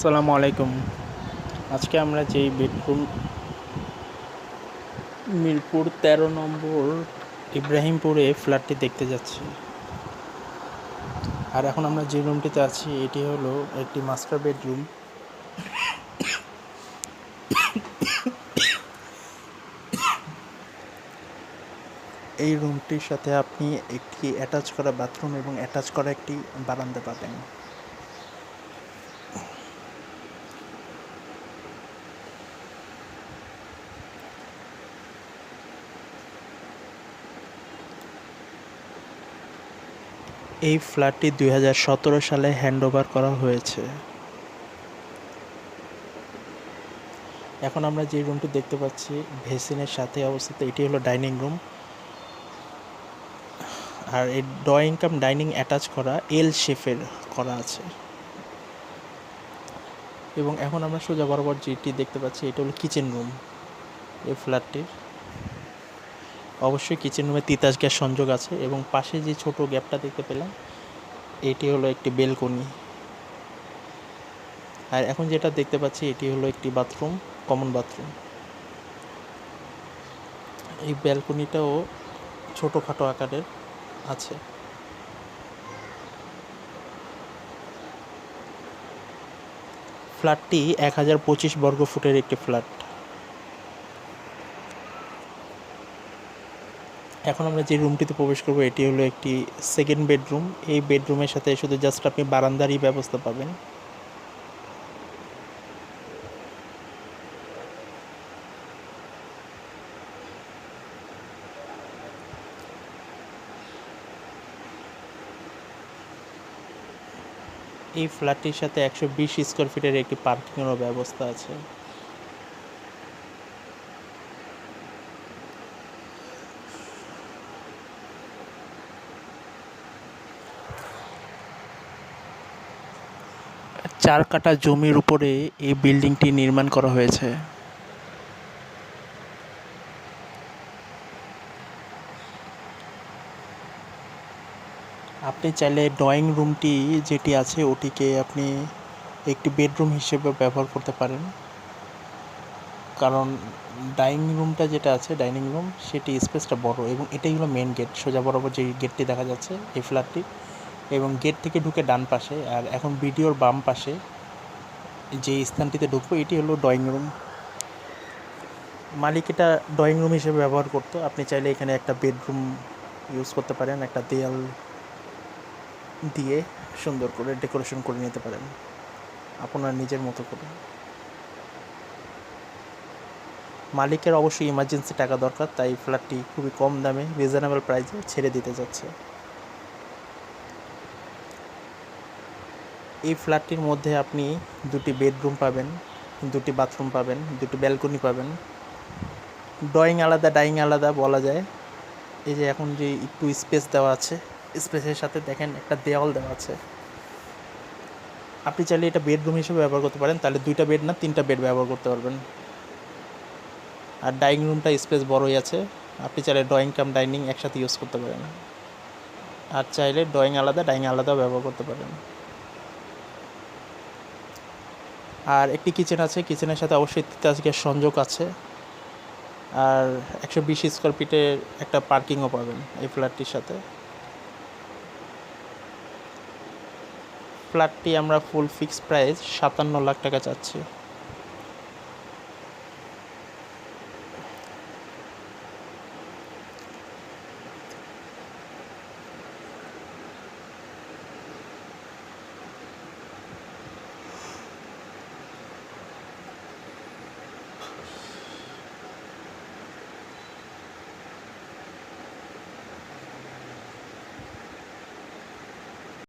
আসসালামু আলাইকুম। আজকে আমরা যেই বেডরুম, মিরপুর তেরো নম্বর ইব্রাহিমপুরে ফ্ল্যাটটি দেখতে যাচ্ছি। আর এখন আমরা যে রুমটিতে আছি, এটি হলো একটি মাস্টার বেডরুম। এই রুমটির সাথে আপনি একটি অ্যাটাচ করা বাথরুম এবং অ্যাটাচ করা একটি বারান্দা পাবেন। এই ফ্ল্যাটটি দুই হাজার সতেরো সালে হ্যান্ডওভার করা হয়েছে। এখন আমরা যে রুমটি দেখতে পাচ্ছি, ভেসিনের সাথে অবস্থিত, এটি হলো ডাইনিং রুম। আর এই ড্রয়িং কাম, ডাইনিং অ্যাটাচ করা এল শেফের করা আছে। এবং এখন আমরা সোজা বরাবর যেটি দেখতে পাচ্ছি, এটা হলো কিচেন রুম এই ফ্ল্যাটটির। অবশ্যই কিচেন রুমে তিতাস গ্যাস সংযোগ আছে এবং পাশে যে ছোট গ্যাপটা দেখতে পেলাম, এটি হলো একটি বেলকনি আর এখন যেটা দেখতে পাচ্ছি, এটি হলো একটি বাথরুম কমন বাথরুম এই ব্যালকনিটাও ছোটোখাটো আকারের আছে। ফ্ল্যাটটি এক হাজার পঁচিশ বর্গ ফুটের একটি ফ্ল্যাট এখন আমরা যে রুমটিতে প্রবেশ করব, এটি হলো একটি সেকেন্ড বেডরুম এই বেডরুমের সাথে শুধু জাস্ট আপনি বারান্দারই ব্যবস্থা পাবেন। এই ফ্ল্যাটটির সাথে একশো বিশ স্কোয়ার ফিটের একটি পার্কিংয়েরও ব্যবস্থা আছে। চার কাঠা জমির উপরে এই বিল্ডিংটি নির্মাণ করা হয়েছে। আপনি চাইলে ড্রয়িং রুমটি যেটি আছে ওটিকে আপনি একটি বেডরুম হিসেবে ব্যবহার করতে পারেন। কারণ ডাইনিং রুমটা যেটা আছে, ডাইনিং রুম, সেটি স্পেসটা বড় এবং এটাই হলো মেন গেট সোজা বরাবর যে গেটটি দেখা যাচ্ছে, এই ফ্ল্যাটটি এবং গেট থেকে ঢুকে ডান পাশে, আর এখন ভিডিওর বাম পাশে যে স্থানটিতে ঢুকবো, এটি হলো ড্রয়িং রুম মালিক এটা ড্রয়িং রুম হিসেবে ব্যবহার করতো। আপনি চাইলে এখানে একটা বেডরুম ইউজ করতে পারেন, একটা দেয়াল দিয়ে সুন্দর করে ডেকোরেশন করে নিতে পারেন। আপনার নিজের মতো করে। মালিকের অবশ্যই ইমার্জেন্সি টাকা দরকার, তাই ফ্ল্যাটটি খুবই কম দামে রিজনেবল প্রাইসে ছেড়ে দিতে যাচ্ছে। এই ফ্ল্যাটটির মধ্যে আপনি দুটি বেডরুম পাবেন, দুটি বাথরুম পাবেন, দুটি ব্যালকনি পাবেন। ড্রয়িং আলাদা ডাইং আলাদা বলা যায়। এই যে এখন যে একটু স্পেস দেওয়া আছে, স্পেসের সাথে দেখেন একটা দেওয়াল দেওয়া আছে। আপনি চাইলে এটা বেডরুম হিসেবে ব্যবহার করতে পারেন, তাহলে দুইটা বেড না, তিনটা বেড ব্যবহার করতে পারবেন। আর ডাইনিং রুমটা স্পেস বড়ই আছে, আপনি চাইলে ড্রয়িং কাম, ডাইনিং একসাথে ইউজ করতে পারেন। আর চাইলে ড্রয়িং আলাদা, ডাইনিং আলাদাও ব্যবহার করতে পারেন। আর একটি কিচেন আছে কিচেনের সাথে অবশ্যই তিতাস সংযোগ আছে। আর একশো বিশ স্কোয়ার ফিটের একটা পার্কিংও পাবেন এই ফ্ল্যাটটির সাথে। ফ্ল্যাটটি আমরা ফুল ফিক্স প্রাইস সাতান্ন লাখ টাকা চাচ্ছি।